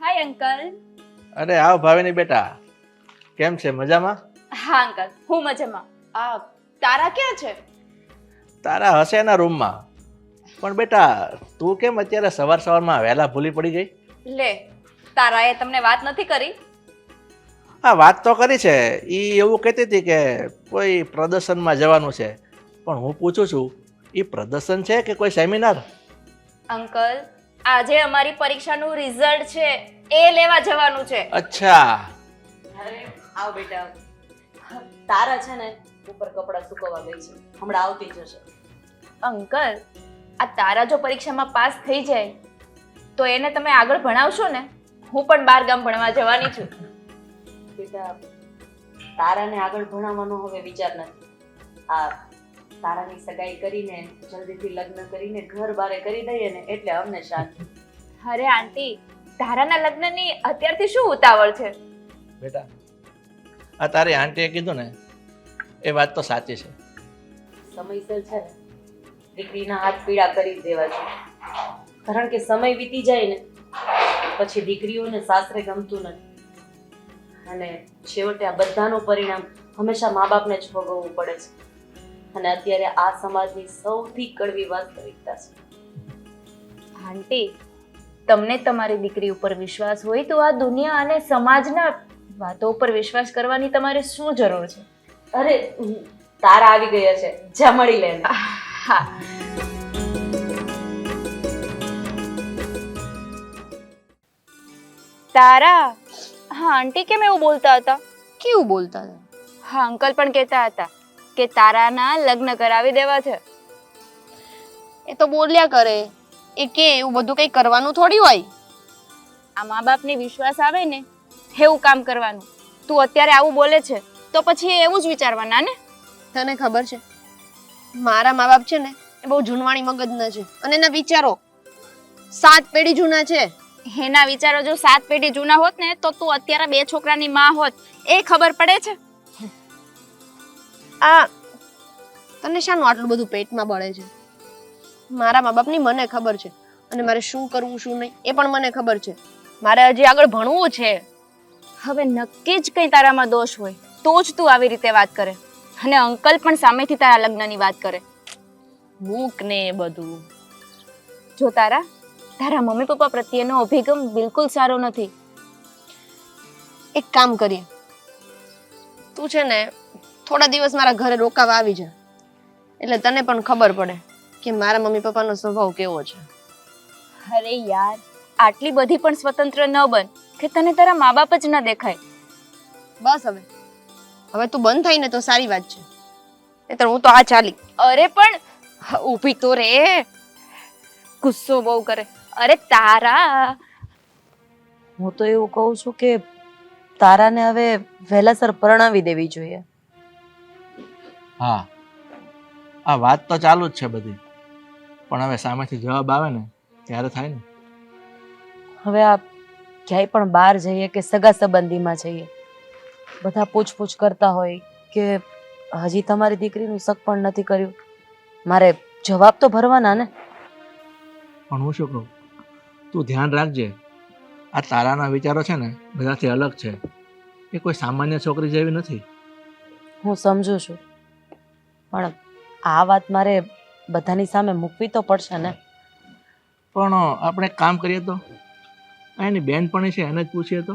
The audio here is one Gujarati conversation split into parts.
હાય અંકલ અરે આવ ભાવિની બેટા. કેમ છે? મજામાં? હા અંકલ હું મજામાં. આ તારા ક્યાં છે? તારા હશે એના રૂમમાં. પણ બેટા તું કેમ અત્યારે સવાર સવારમાં વહેલા ભૂલી પડી ગઈ? લે તારાએ તમને વાત નથી કરી? હા વાત તો કરી છે. એ એવું કહેતી હતી કે કોઈ પ્રદર્શનમાં જવાનું છે. પણ હું પૂછું છું એ પ્રદર્શન છે કે કોઈ સેમિનાર? અંકલ આજે અમારી પરીક્ષાનું રિઝલ્ટ છે એ લેવા જવાનું છે. અચ્છા. અરે આવ બેટા. તારા છે ને ઉપર કપડાં સુકવવા ગઈ છે. હમણાં આવતી જશે અંકલ આ તારા જો પરીક્ષામાં પાસ થઈ જાય તો એને તમે આગળ ભણાવશો ને? હું પણ બાર ગામ ભણવા જવાની છું. બેટા તારાને આગળ ભણાવવાનો હવે વિચાર નથી. આ તારાની સગાઈ કરીને જલ્દીથી લગ્ન કરીને ઘર બારે કરી દઈએ ને એટલે અમને શાંતિ. અરે આંટી તારાના લગ્નની અત્યારથી શું ઉતાવળ છે? બેટા આ તારી આંટીએ કીધું ને એ વાત તો સાચી છે. સમયસર છે ને દીકરીના હાથ પીડા કરી દેવા છે. કારણ કે સમય વીતી જાય ને પછી દીકરીઓને સાસરે ગમતું નથી. અને છેવટે આ બધાનું પરિણામ હંમેશા મા બાપને જ ભોગવવું પડે છે. અને અત્યારે આ સમાજની સૌથી કડવી વાસ્તવિકતા છે. આંટી તમને તમારી દીકરી ઉપર વિશ્વાસ હોય તો આ દુનિયા અને સમાજના વાતો ઉપર વિશ્વાસ કરવાની તમારે શું જરૂર છે? અરે તારા આવી ગયા છે. જા મળી લે હા. તારા? હા આંટી કેમ એવું બોલતા હતા? કેવું બોલતા હતા? હા અંકલ પણ કહેતા હતા. કે તારાના લગ્ન કરાવી દેવા છે? એ તો બોલ્યા કરે. એ કે એવું બધું કંઈ કરવાનું થોડી હોય? આ મા બાપને વિશ્વાસ આવે ને એવું કામ કરવાનું. તું અત્યારે આવું બોલે છે તો પછી એવું જ વિચારવાના ને? તને ખબર છે મારા મા બાપ છે ને એ બહુ જૂનવાણી મગજના છે. અને એના વિચારો સાત પેઢી જૂના છે. એના વિચારો જો સાત પેઢી જૂના હોત ને તો તું અત્યારે બે છોકરાની માં હોત એ ખબર પડે છે? આ તને શાનું આટલું બધું પેટમાં બળે છે? મારા મા બાપની મને ખબર છે. અને મારે શું કરવું શું નહીં એ પણ મને ખબર છે. મારે હજી આગળ ભણવું છે. હવે નક્કી જ કંઈ તારામાં દોષ હોય તો જ તું આવી રીતે વાત કરે. અને અંકલ પણ સામેથી તારા લગ્નની વાત કરે. મૂક ને બધું. જો તારા તારા મમ્મી પપ્પા પ્રત્યેનો અભિગમ બિલકુલ સારો નથી. એક કામ કરીએ. તું છે ને થોડા દિવસ મારા ઘરે રોકાવા આવી જા. એટલે તને પણ ખબર પડે કે મારા મમ્મી પપ્પાનો સ્વભાવ કેવો છે. અરે યાર આટલી બધી પણ સ્વતંત્ર ન બન કે તને તારા મા બાપ જ ન દેખાય. બસ હવે. હવે તું બંધ થઈને તો સારી વાત છે. નહીંતર હું તો આ ચાલી. અરે પણ ઊભી તો રે. ગુસ્સો બહુ કરે. અરે તારા. હું તો એવું કહું છું કે તારાને હવે વહેલાસર પરણાવી દેવી જોઈએ. હા. આ વાત તો ચાલુ જ છે બધી. પણ હવે સામેથી જવાબ આવે ને ત્યારે થાય ને. હવે આ ક્યાંય પણ બહાર જઈએ કે સગા સંબંધીમાં જઈએ બધા પૂછપૂછ કરતા હોય કે હજી તમારી દીકરીનું શક પણ નથી કર્યું. મારે જવાબ તો ભરવાના ને. પણ હું શું કહું? તું ધ્યાન રાખજે. આ તારાના વિચારો છે ને બધાથી અલગ છે. એ કોઈ સામાન્ય છોકરી જેવી નથી. હું સમજુ છું. પણ આ વાત મારે બધાની સામે મૂકવી તો પડશે ને. પણ આપણે એક કામ કરીએ તો? આ એની બેનપણી છે એને જ પૂછીએ તો?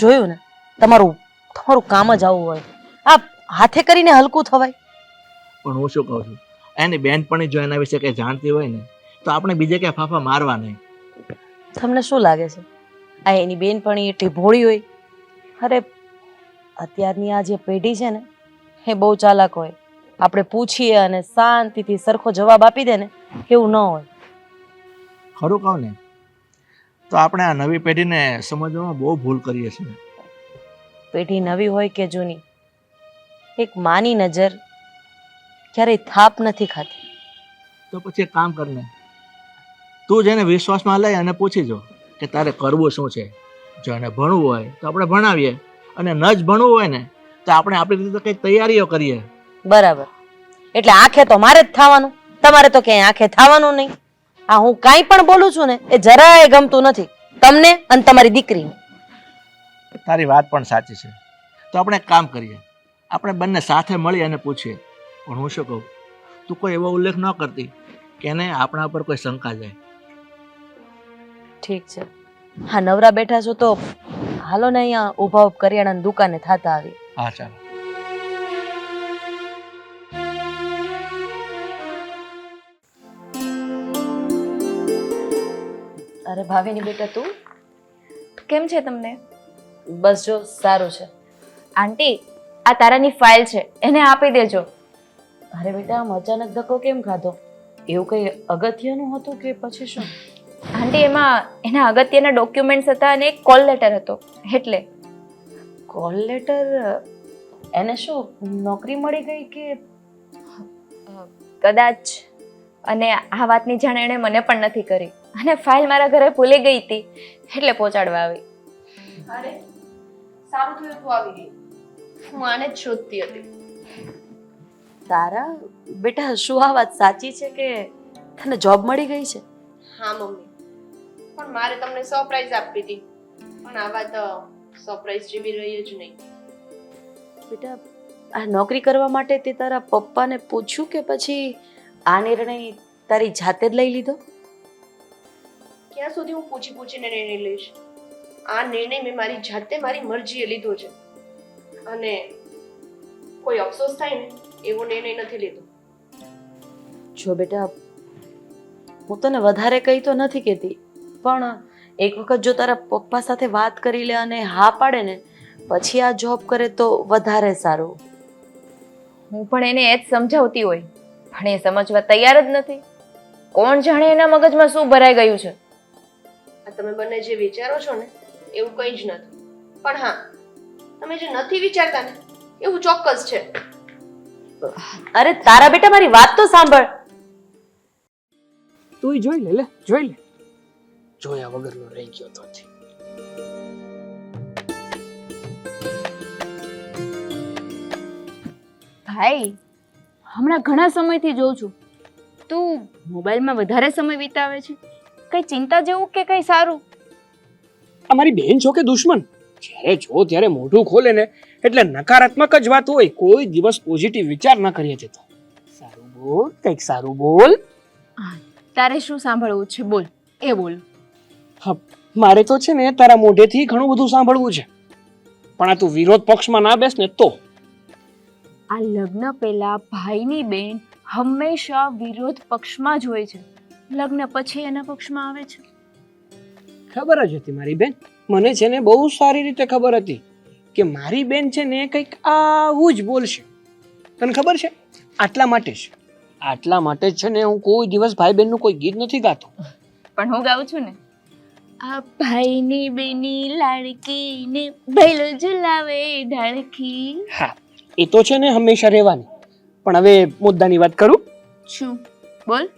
જોયું ને તમારું તમારું કામ જ આવું હોય. આ હાથે કરીને હલકું થવાય. પણ હું શું કહું છું? એની બેનપણી જો એના વિશે કંઈ જાણતી હોય ને તો આપણે બીજે ક્યાં ફાફા મારવા નહીં. તમને શું લાગે છે? આ એની બેનપણી એટલી ભોળી હોય? અરે અત્યારની આ જે પેઢી છે ને એ બહુ ચાલાક હોય. આપણે પૂછીએ અને શાંતિથી સરખો જવાબ આપી દે ને એવું ન હોય. ખરું કહું ને તો આપણે આ નવી પેઢીને સમજવામાં બહુ ભૂલ કરીએ છીએ. પેઢી નવી હોય કે જૂની એક માની નજર ક્યારેય થાપ નથી ખાતી. તો પછી એક કામ કરને તું જેને વિશ્વાસમાં લઈ અને પૂછી જો કે તારે કરવું શું છે. જો એને ભણવું હોય તો આપણે ભણાવીએ અને ન જ ભણવું હોય ને તો આપણે આપણી રીતે કંઈક તૈયારીઓ કરીએ. બરાબર. એટલે આંખે તો મારે જ થવાનું. તમારે તો ક્યાંય આંખે થવાનું નહીં. આ હું કાંઈ પણ બોલું છું ને એ જરાય ગમતું નથી. તમને અને તમારી દીકરીને. તારી વાત પણ સાચી છે. તો આપણે એક કામ કરીએ. આપણે બંને સાથે મળી અને પૂછીએ. પણ હું શું કહું? તું કોઈ એવો ઉલ્લેખ ન કરતી કે એને આપણા પર કોઈ શંકા જાય. ઠીક છે. હા નવરા બેઠા છો તો હાલો ને અહીંયા ઊભા કરિયાણાની દુકાને થાતા આવી હા ચાલો. અરે ભાવિની બેટા તું કેમ છે તમને? બસ જો સારું છે. આંટી આ તારાની ફાઇલ છે એને આપી દેજો. અરે બેટા આમ અચાનક ધક્કો કેમ ખાધો? એવું કંઈ અગત્યનું હતું કે પછી શું? આંટી એમાં એના અગત્યના ડોક્યુમેન્ટ્સ હતા અને એક કોલ લેટર હતો એટલે. કોલ લેટર એને શું નોકરી મળી ગઈ કે? કદાચ. અને આ વાતની જાણ એણે મને પણ નથી કરી. અને ફાઇલ મારા ઘરે ભૂલી ગઈ હતી એટલે પહોંચાડવા આવી. અરે સારું થયું તું આવી ગઈ. હું આને જ શોધતી હતી. તારા બેટા શું આ વાત સાચી છે કે તને જોબ મળી ગઈ છે? હા મમ્મી. પણ મારે તમને સરપ્રાઈઝ આપવી હતી. પણ આ વાત સરપ્રાઈઝ જેવી રહી જ નહીં. બેટા આ નોકરી કરવા માટે તે તારા પપ્પાને પૂછ્યું કે પછી આ નિર્ણય તારી જાતે જ લઈ લીધો? ક્યાં સુધી હું પૂછી પૂછીને નિર્ણય લઈશ. આ નિર્ણય મેં મારી જાતે મારી મરજીએ લીધો છે. અને કોઈ અફસોસ થાય ને એવો નિર્ણય નથી લીધો. જો બેટા હું તને વધારે કહી તો નથી કહેતી પણ એક વખત જો તારા પપ્પા સાથે વાત કરી લે અને હા પાડે ને પછી આ જોબ કરે તો વધારે સારું. હું પણ એને એ જ સમજાવતી હોય પણ એ સમજવા તૈયાર જ નથી. કોણ જાણે એના મગજમાં શું ભરાઈ ગયું છે? આ તમે બંને જે વિચારો છો ને એવું કંઈ જ નથી. પણ હા તમે જે નથી વિચારતા ને એવું ચોક્કસ છે. અરે તારા બેટા મારી વાત તો સાંભળ. તું જોઈ લે લે જોઈ લે. જોયા વગરનો રહી ગયો તો છે ભાઈ હમણાં ઘણા સમયથી જોઉં છું. તું મોબાઈલમાં વધારે સમય વિતાવે છે? કઈ ચિંતા જેવું કે કઈ સારું? આ મારી બેન છો કે દુશ્મન? જ્યારે જો ત્યારે મોઢું ખોલે ને એટલે નકારાત્મક જ વાત હોય કોઈ દિવસ પોઝિટિવ વિચાર ના કરીએ છે તો. સારું બોલ કંઈક સારું બોલ. તારે શું સાંભળવું છે? બોલ એ બોલ. હા મારે તો છે ને તારા મોઢેથી ઘણું બધું સાંભળવું છે. પણ આ તું વિરોધ પક્ષમાં ના બેસ ને તો. આ લગ્ન પહેલા ભાઈની બેન હંમેશા વિરોધ પક્ષમાં જ હોય છે. લગ્ન પછી એના પક્ષમાં આવે છે? ખબર જ હતી મારી બેન. મને છે ને બહુ સારી રીતે ખબર હતી કે મારી બેન છે ને કંઈક આવું જ બોલશે. તને ખબર છે? આટલા માટે જ. આટલા માટે જ છે ને હું કોઈ દિવસ ભાઈ બહેનનું કોઈ ગીત નથી ગાતો. પણ હું ગાઉં છું ને. આ ભાઈની બેની લાડકી ને ભૈલો ઝુલાવે ઢાળકી. હા એ તો છે ને હંમેશા રહેવાની. પણ હવે મુદ્દાની વાત કરું? શું? બોલ.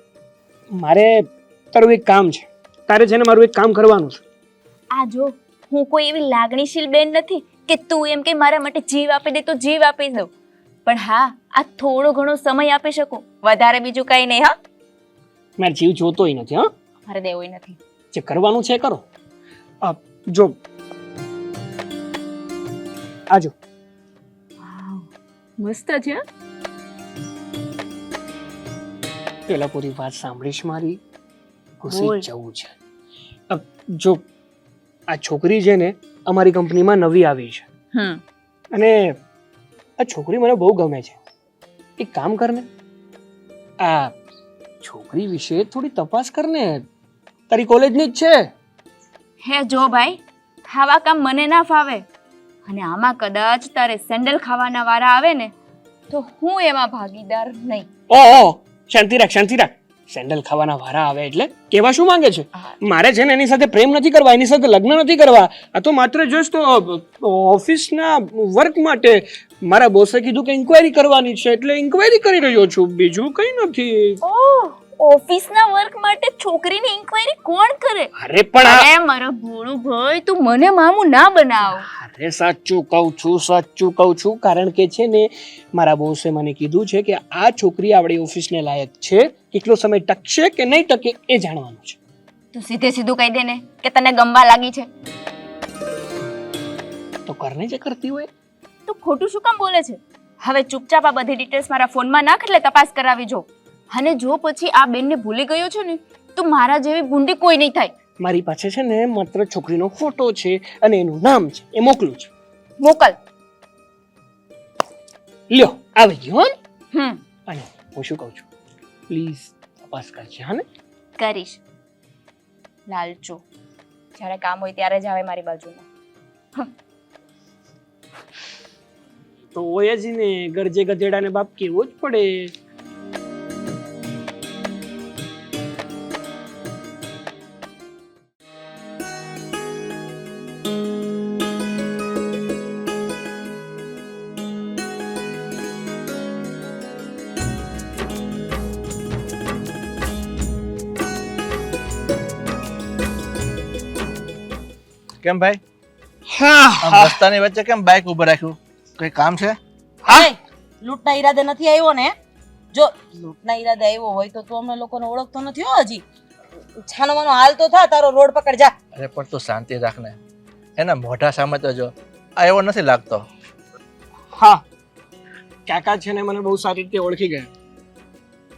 મારે તારું એક કામ છે. તારે છે ને મારું એક કામ કરવાનું છે. આ જો હું કોઈ એવી લાગણીશીલ બેન નથી કે તું એમ કે મારા માટે જીવ આપી દે તો જીવ આપી દઉં. પણ હા આ થોડો ઘણો સમય આપી શકું. વધારે બીજું કઈ નહીં હા? મારે જીવ જોતોય નથી હા? મારે દેવું નથી. જે કરવાનું છે કરો. આ, જો. આજો મસ્ત છે હં? પેલા પૂરી વાત સાંભળીશ મારી? ઘૂસી જવું છે. જો આ છોકરી છે ને અમારી કંપનીમાં નવી આવી છે. અને આ છોકરી મને બહુ ગમે છે. એક કામ કરને આ છોકરી વિશે થોડી તપાસ કરને તારી કોલેજની જ છે? હે જો ભાઈ ખાવા કામ મને ના ફાવે. અને આમાં કદાચ તારે સેન્ડલ ખાવાના વારા આવે ને તો હું એમાં ભાગીદાર નહીં. ઓહો! શાંતિ રાખ શાંતિ રાખ. સેન્ડલ ખાવાના વારા આવે એટલે કેવા શું માંગે છે? મારે છે ને એની સાથે પ્રેમ નથી કરવા એની સાથે લગ્ન નથી કરવા. આ તો માત્ર જસ્ટ ઓફિસના વર્ક માટે મારા બોસે કીધું કે ઇન્ક્વાયરી કરવાની છે એટલે ઇન્ક્વાયરી કરી રહ્યો છું. બીજું કંઈ નથી. ઓહ. ઓફિસના વર્ક માટે છોકરીની ઇન્ક્વાયરી કોણ કરે? અરે પણ અરે મારા ભોળો ભાઈ તું મને મામું ના બનાવ. અરે સાચું કહું છું સાચું કહું છું. કારણ કે છે ને મારા બોસે મને કીધું છે કે આ છોકરી આપણી ઓફિસને લાયક છે. કેટલો સમય ટકશે કે નહીં ટકે એ જાણવાનું છે. તું સીધે સીધું કહી દે ને કે તને ગમવા લાગી છે. તો કરને જે કરતી હોય. તું ખોટું શું કામ બોલે છે? હવે ચૂપચાપ આ બધી ડિટેલ્સ મારા ફોનમાં નાખ એટલે તપાસ કરાવી જો. અને જો પછી આ બેનને ભૂલી ગયો છે ને તો મારા જેવી ભૂંડી કોઈ નહીં થાય. મારી પાસે છે ને માત્ર છોકરીનો ફોટો છે અને એનું નામ છે. એ મોકલું છું. મોકલ. લ્યો આવી ગયો? હમ. અને હું શું કહું છું? પ્લીઝ તપાસ કરજે હા ને? કરીશ. લાલચો જ્યારે કામ હોય ત્યારે જ આવે મારી બાજુમાં. તો હોય જ ને ગરજે ગધેડાને બાપ કેવો જ પડે. કેમ ભાઈ? હા આમ રસ્તાની વચ્ચે કેમ બાઇક ઉભું રાખ્યું? કઈ કામ છે? હા. લૂંટના ઈરાદે નથી આવ્યો ને? જો લૂંટના ઈરાદે આવ્યો હોય તો તું અમને લોકોને ઓળખતો નથી હો હજી. છાનો માનો હાલ તો થા તારો રોડ પકડ જા. અરે પણ તું શાંતિ રાખને. એના મોઢા સામે તો જો. આ એવો નથી લાગતો. હા. કાકા છે ને મને બહુ સારી રીતે ઓળખી ગયા.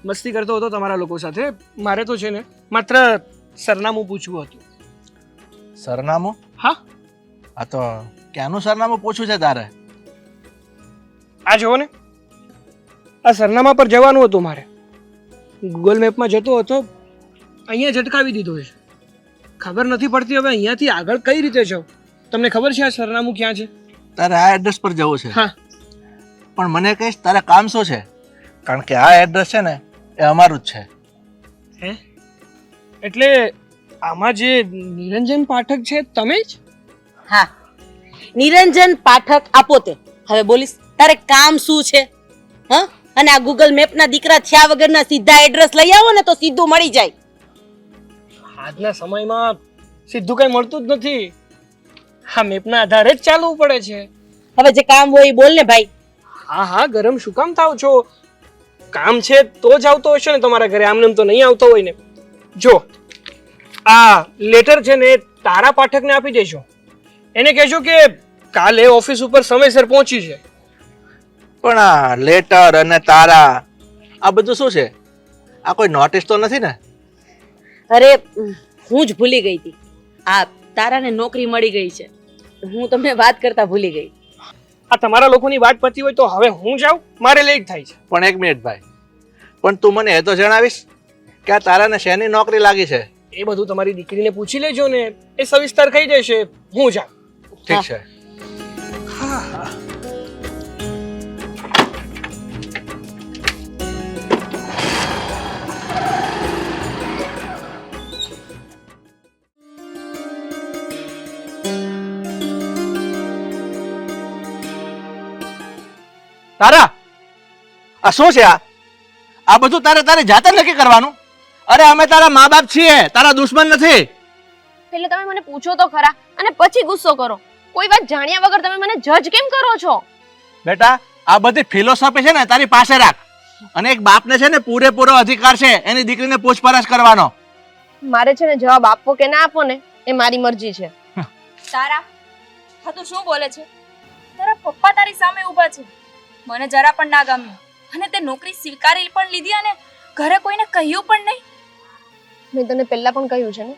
મસ્તી કરતો હતો તમારા લોકો સાથે. મારે તો છે ને માત્ર સરનામું પૂછવું હતું. સરનામું? હા. આ તો ક્યાંનું સરનામું પૂછ્યું છે તારે? આ જુઓ ને. આ સરનામા પર જવાનું હતું મારે. ગૂગલ મેપમાં જતો હતો અહીંયા ઝટકાવી દીધો છે. ખબર નથી પડતી હવે અહીંયાથી આગળ કઈ રીતે જાઉં તમને ખબર છે આ સરનામું ક્યાં છે? તારે આ એડ્રેસ પર જવું છે. હા. પણ મને કહીશ તારે કામ શું છે? કારણ કે આ એડ્રેસ છે ને એ અમારું જ છે. હે? એટલે આમાં જે નિરંજન પાઠક છે તમે જ? હા. નિરંજન પાઠક આપો તે હવે બોલીશ તારે કામ શું છે? હા? અને આ ગૂગલ મેપના દીકરા થયા વગરના સીધા એડ્રેસ લઈ આવો ને તો સીધું મળી જાય. આજના સમયમાં સીધું કઈ મળતું જ નથી. હા મેપના આધારે જ ચાલવું પડે છે. હવે જે કામ હોય એ બોલ ને ભાઈ. હા હા ગરમ શું કામ થાવ છો? કામ છે તો જ આવતો હશે ને તમારા ઘરે આમને તો નહીં આવતો હોય ને. જો આ લેટર છે ને એ તારા પાઠકને આપી દેજો. એને કહેજો કે કાલે ઓફિસ ઉપર સમયસર પહોંચી છે પણ આ લેટર અને તારા આ બધું શું છે? આ કોઈ નોટિસ તો નથી ને? અરે હું જ ભૂલી ગઈ હતી. આ તારાને નોકરી મળી ગઈ છે. હું તમને વાત કરતા ભૂલી ગઈ. આ તમારા લોકોની વાત પતી હોય તો હવે હું જાઉં? મારે લેટ થાય છે. પણ એક મિનિટ ભાઈ. પણ તું મને એ તો જણાવીશ કે આ તારાને શેની નોકરી લાગી છે? એ બધું તમારી દીકરીને પૂછી લેજો ને એ સવિસ્તર કહી દેશે હું જાઉં. ઠીક છે. તારા આ શું છે આ? આ બધું તારે તારે જાતે નક્કી કરવાનું? અરે અમે તારા મા બાપ છીએ તારા દુશ્મન નથી. એટલે તમે મને પૂછો તો ખરા અને પછી ગુસ્સો કરો. કોઈ વાત જાણ્યા વગર તમે મને જજ કેમ કરો છો? બેટા આ બધી ફિલોસોફી છે ને તારી પાસે રાખ. અને એક બાપને છે ને પૂરેપૂરો અધિકાર છે એની દીકરીને પૂછપરછ કરવાનો. મારે છે ને જવાબ આપવો કે ના આપવો ને એ મારી મરજી છે. તારા હા તું શું બોલે છે? તારા પપ્પા તારી સામે ઊભા છે. મને જરા પણ ના ગમ્યું. અને તે નોકરી સ્વીકારી પણ લીધી અને ઘરે કોઈને કહ્યું પણ નહીં. મેં તને પહેલા પણ કહ્યું છે ને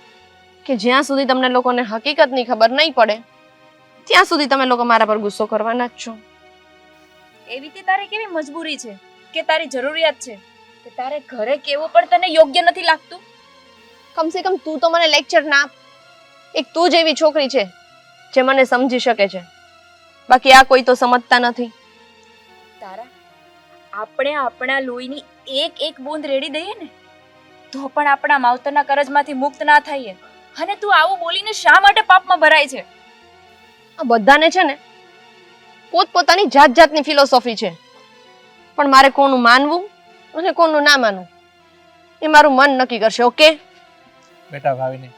કે જ્યાં સુધી તમને લોકોને હકીકતની ખબર નહીં પડે ત્યાં સુધી તમે લોકો મારા પર ગુસ્સો કરવાના જ છો. એવી રીતે તારે કેવી મજબૂરી છે કે તારી જરૂરિયાત છે કે તારે ઘરે કેવું પણ તને યોગ્ય નથી લાગતું? કમસે કમ તું તો મને લેક્ચર ના એક તું જ એવી છોકરી છે જે મને સમજી શકે છે. બાકી આ કોઈ તો સમજતા નથી. તારા આપણે આપણા લોહીની એક એક બૂંદ રેડી દઈએ ને? તો પણ આપણા માવતરના કરજમાંથી મુક્ત ના થઈએ. અને તું આવું બોલીને શા માટે પાપમાં ભરાય છે? આ બધાને છે ને પોતપોતાની જાત જાતની ફિલોસોફી છે. પણ મારે કોનું માનવું અને કોનું ના માનવું એ મારું મન નક્કી કરશે ઓકે? બેટા ભાવીને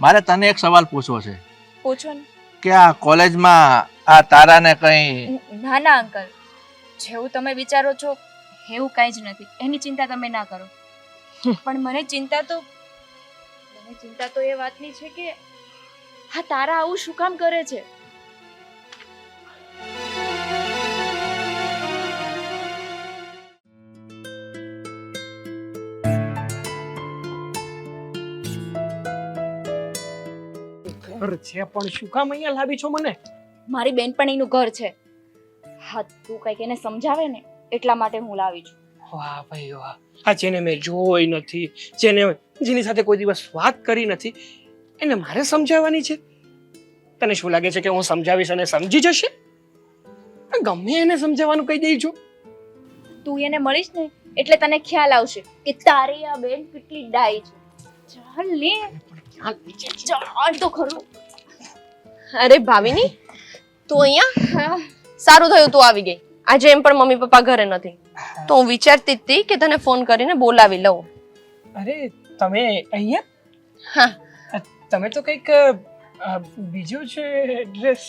મારે તને એક સવાલ પૂછવો છે. પૂછો ને. કે આ કોલેજમાં આ તારાને કઈ ના ના અંકલ. જેવું તમે વિચારો છો એવું કાંઈ જ નથી. એની ચિંતા તમે ના કરો. પણ મને ચિંતા તો મને ચિંતા તો એ વાતની છે કે હા તારા આવું શું કામ કરે છે? ઘર છે પણ શું કામ અહીંયા લાવી છો મને? મારી બેનપણીનું ઘર છે. હા તું કંઈક એને સમજાવે ને એટલા માટે હું લાવી છું. વાહ ભાઈ વાહ. આ જેને મેં જોઈ નથી જેને જેની સાથે કોઈ દિવસ વાત કરી નથી એને મારે સમજાવવાની છે? તને શું લાગે છે કે હું સમજાવીશ અને સમજી જશે? ગમે એને સમજાવવાનું કહી દઈ છું તું એને મળીશ ને એટલે તને ખ્યાલ આવશે કે તારી આ બેન કેટલી ડાઈ છે. ચાલ લે. ચાલ. તો ખરું. અરે ભાવિની તું અહીંયા? સારું થયું તું આવી ગઈ. આજે એમ પણ મમ્મી પપ્પા ઘરે નથી. તો હું વિચારતી હતી કે તને ફોન કરીને બોલાવી લઉં. અરે તમે અહીંયા? હા. તમે તો કંઈક બીજું છે એડ્રેસ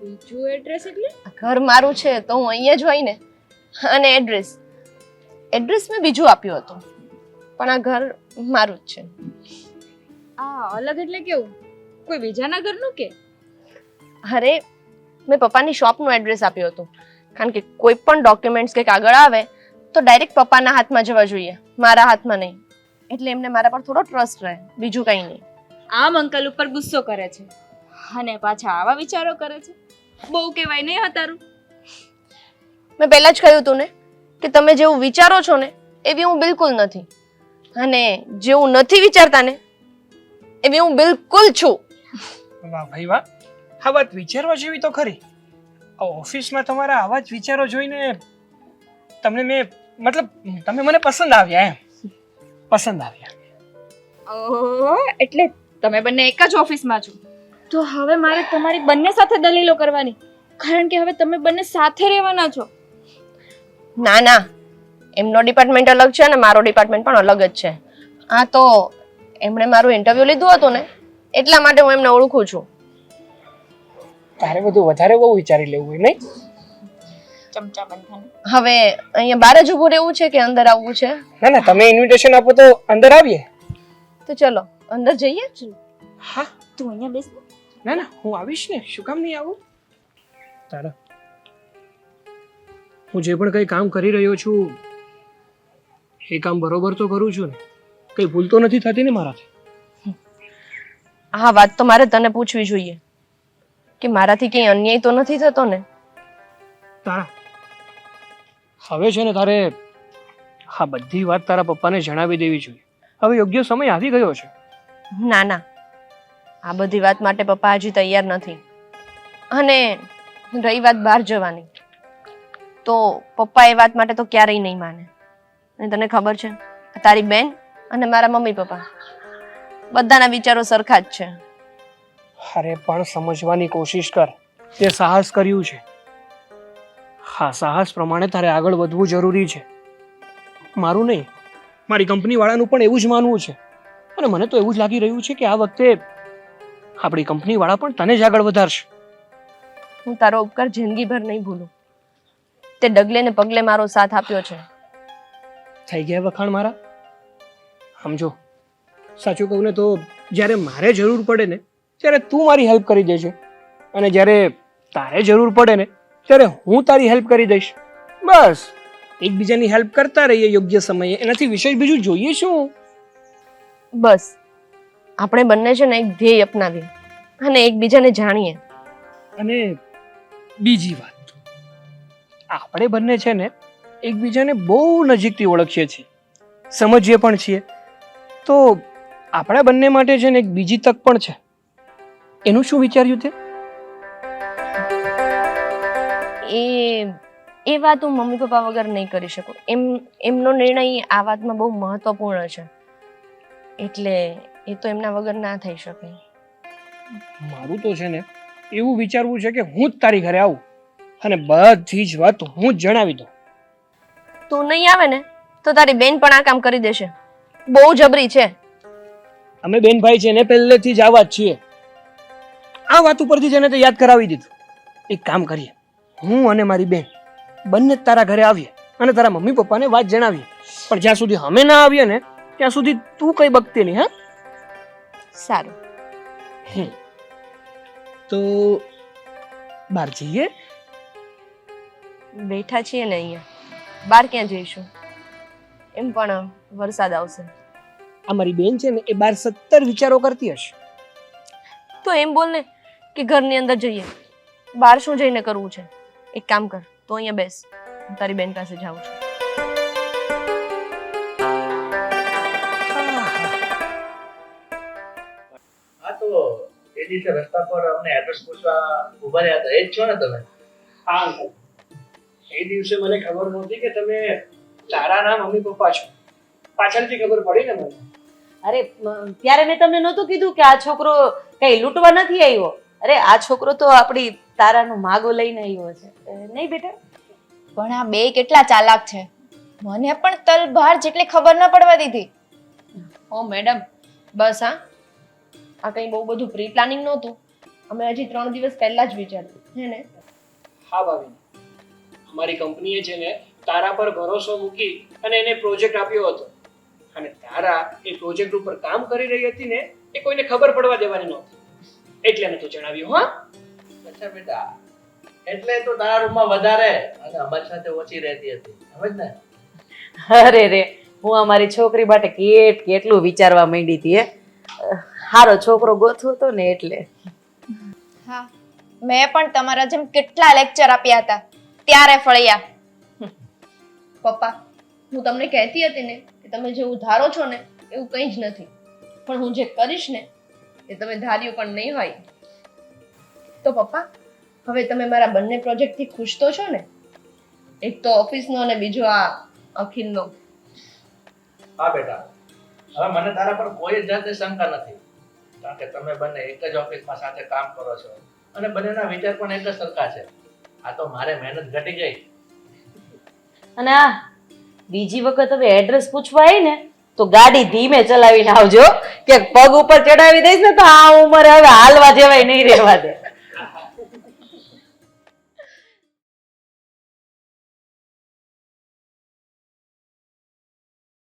બીજું એડ્રેસ એટલે? ઘર મારું છે તો હું અહીંયા જ હોય ને. અને એડ્રેસ એડ્રેસ મેં બીજું આપ્યું હતું. પણ આ ઘર મારું જ છે. આ અલગ એટલે કેવું? કોઈ બીજાના ઘરનું કે? અરે મેં પપ્પાની શોપનું એડ્રેસ આપ્યું હતું. કારણ કે કોઈ પણ ડોક્યુમેન્ટ્સ કે કાગળ આવે તો ડાયરેક્ટ પપ્પાના હાથમાં જવા જોઈએ. મારા હાથમાં નહીં. એટલે એમને મારા પર થોડો ટ્રસ્ટ રહે. બીજું કંઈ નહીં. આમ અંકલ ઉપર ગુસ્સો કરે છે. અને પાછા આવા વિચારો કરે છે. બહુ કહેવાય નહીં હા તારું? મેં પહેલાં જ કહ્યું હતું ને કે તમે જેવું વિચારો છો ને એવી હું બિલકુલ નથી. અને જેવું નથી વિચારતા ને એવી હું બિલકુલ છું. વાહ ભાઈ વાહ. આ વાત વિચારવા જેવી તો ખરી. ઓફિસમાં તમારા આવા જ વિચારો જોઈને તમને મેં મતલબ તમે મને પસંદ આવ્યા એમ. પસંદ આવ્યા. ઓહો એટલે તમે બંને એક જ ઓફિસમાં છો. તો હવે મારે તમારી બંને સાથે દલીલો કરવાની. કારણ કે હવે તમે બંને સાથે રહેવાના છો. ના ના. એમનો ડિપાર્ટમેન્ટ અલગ છે અને મારો ડિપાર્ટમેન્ટ પણ અલગ જ છે. આ તો એમણે મારું ઇન્ટરવ્યૂ લીધું હતું ને. એટલા માટે હું એમને ઓળખું છું. તારે બધું વધારે બહુ વિચારી લેવું હોય નહીં? ચમચા બંધન હવે અહીંયા બહાર જ ઊભું રહેવું છે કે અંદર આવવું છે? ના ના તમે ઇન્વિટેશન આપો તો અંદર આવીએ. તો ચલો અંદર જઈએ હા. તું અહીંયા બેસ. ના ના હું આવીશ ને. શું કામ નહીં આવું? તારા. હું જે પણ કંઈ કામ કરી રહ્યો છું એ કામ બરોબર તો કરું છું ને. કંઈ ભૂલ તો નથી થતી ને મારાથી? હા વાત તો મારે તને પૂછવી જોઈએ. કે મારાથી કંઈ અન્યાય તો નથી થતો ને? તારા હવે છે ને તારે આ બધી વાત તારા પપ્પાને જણાવી દેવી જોઈએ. હવે યોગ્ય સમય આવી ગયો છે. ના ના. આ બધી વાત માટે પપ્પા હજી તૈયાર નથી. અને રહી વાત બહાર જવાની. તો પપ્પા એ વાત માટે તો ક્યારેય નહીં માને. અને તને ખબર છે તારી બેન અને મારા મમ્મી પપ્પા. બધાના વિચારો સરખા જ છે. અરે પણ સમજવાની કોશિશ કર. તે સાહસ કર્યું છે. હા સાહસ પ્રમાણે તારે આગળ વધવું જરૂરી છે. મારું નહીં. મારી કંપનીવાળાનું પણ એવું જ માનવું છે. અને મને તો એવું જ લાગી રહ્યું છે કે આ વખતે આપણી કંપનીવાળા પણ તને જ આગળ વધારશે. હું તારો ઉપકાર જિંદગીભર નહીં ભૂલું. તે ડગલે ને પગલે મારો સાથ આપ્યો છે. થઈ ગયા વખાણ મારા? સમજો સાચું કહું ને તો જ્યારે મારે જરૂર પડે ને ત્યારે તું મારી હેલ્પ કરી દેજે. અને જ્યારે તારે જરૂર પડે ને ત્યારે હું તારી હેલ્પ કરી દઈશ. બસ એકબીજાની હેલ્પ કરતા રહીએ યોગ્ય સમયે. એનાથી વિશેષ બીજું જોઈએ શું? બસ આપણે બંને છે ને એક ધ્યેય અપનાવીએ અને એકબીજાને જાણીએ. અને બીજી વાત આપણે બંને છે ને એકબીજાને બહુ નજીકથી ઓળખીએ છીએ. સમજીએ પણ છીએ. તો આપણા બંને માટે છે ને એક બીજી તક પણ છે. એનું શું વિચાર્યું તે? એ એ વાત હું મમ્મી પપ્પા વગર નહીં કરી શકું. એમ એમનો નિર્ણય આ વાતમાં બહુ મહત્વપૂર્ણ છે. એટલે એ તો એમના વગર ના થઈ શકે. મારું તો છે ને એવું વિચારવું છે કે હું જ તારી ઘરે આવું અને બધી જ વાત હું જ જણાવી દઉં. તું નહીં આવે ને તો તારી બેન પણ આ કામ કરી દેશે. બહુ જબરી છે. અમે બેન ભાઈ છે ને પહેલેથી જ આવા જ છીએ. આ વાત ઉપરથી જેને તે યાદ કરાવી દીધું. એક કામ કરીએ. હું અને મારી બેન બંને તારા ઘરે આવીએ અને તારા મમ્મી પપ્પાને વાત જણાવીએ. પણ જ્યાં સુધી અમે ના આવીએ ને ત્યાં સુધી તું કઈ બકતી નહીં હા? સારું. તો બહાર જઈએ? બેઠા છીએ ને અહીંયા. બહાર ક્યાં જઈશું? એમ પણ વરસાદ આવશે. આ મારી બેન છે ને એ બાર સત્તર વિચારો કરતી હશે. તો એમ બોલ ને કે ઘરની અંદર જઈએ? બહાર શું જઈને કરવું છે? એક કામ કર તો અહીંયા બેસ. હું તારી બેન પાસે જાઉં છું. હા તો એ દિવસે રસ્તા પર અમને એડ્રેસ પૂછવા ઊભા રહ્યા હતા. એ જ છો ને તમે? હા એ દિવસે મને ખબર નહોતી કે તમે તારાના મમ્મી પપ્પા છો. પાછળથી ખબર પડી ને મને. અરે ત્યારે મેં તમને નહોતું કીધું કે આ છોકરો કઈ લૂંટવા નથી આવ્યો? અરે આ છોકરો તો આપણી તારાનું માગો લઈને આવ્યો છે. નહીં બેટા? પણ આ બે કેટલા ચાલાક છે. મને પણ તલ બહાર જેટલી ખબર ન પડવા દીધી. ઓ મેડમ બસ હા. આ કંઈ બહુ બધું પ્રી પ્લાનિંગ નહોતું. અમે હજી ત્રણ દિવસ પહેલા જ વિચાર્યું. હે ને? હા ભાભી. અમારી કંપનીએ છે ને તારા પર ભરોસો મૂકી અને એને પ્રોજેક્ટ આપ્યો હતો. અને તારા એ પ્રોજેક્ટ ઉપર કામ કરી રહી હતી ને એ કોઈને ખબર પડવા દેવાની નહોતી. એટલે મેં તો જણાવ્યું હા? અચ્છા બેટા. એટલે તો તારા રૂમમાં વધારે અને અમારી સાથે ઓછી રહેતી હતી. સમજ ને અરે રે હું અમારી છોકરી માટે કેટ કેટલું વિચારવા માંડી હતી હે? હારો છોકરો ગોથવો હતો ને એટલે. હા મેં પણ તમારા જેમ કેટલા લેક્ચર આપ્યા હતા. ત્યારે ફળ્યા. પપ્પા હું તમને કહેતી હતી ને કે તમે જેવું ધારો છો ને એવું કંઈ જ નથી. પણ હું જે કરીશ ને એ તમે ધાર્યું પણ નહીં હોય. તો પપ્પા હવે તમે મારા બંને પ્રોજેક્ટથી ખુશ તો છો ને? એક તો ઓફિસનો અને બીજો આ અખિલનો. હા બેટા હવે મને તારા પર કોઈ જાતે જાતની શંકા નથી. કારણ કે તમે બંને એક જ ઓફિસમાં સાથે કામ કરો છો અને બંનેના વિચાર પણ એક જ સરખા છે. આ તો મારે મહેનત ઘટી ગઈ. અને આ બીજી વખત હવે એડ્રેસ પૂછવા આવી ને તો ગાડી ધીમે ચલાવીને આવજો. કે પગ ઉપર ચડાવી દઈશ ને તો આ ઉંમરે હવે હાલવા જેવાય નહીં રહેવા દે.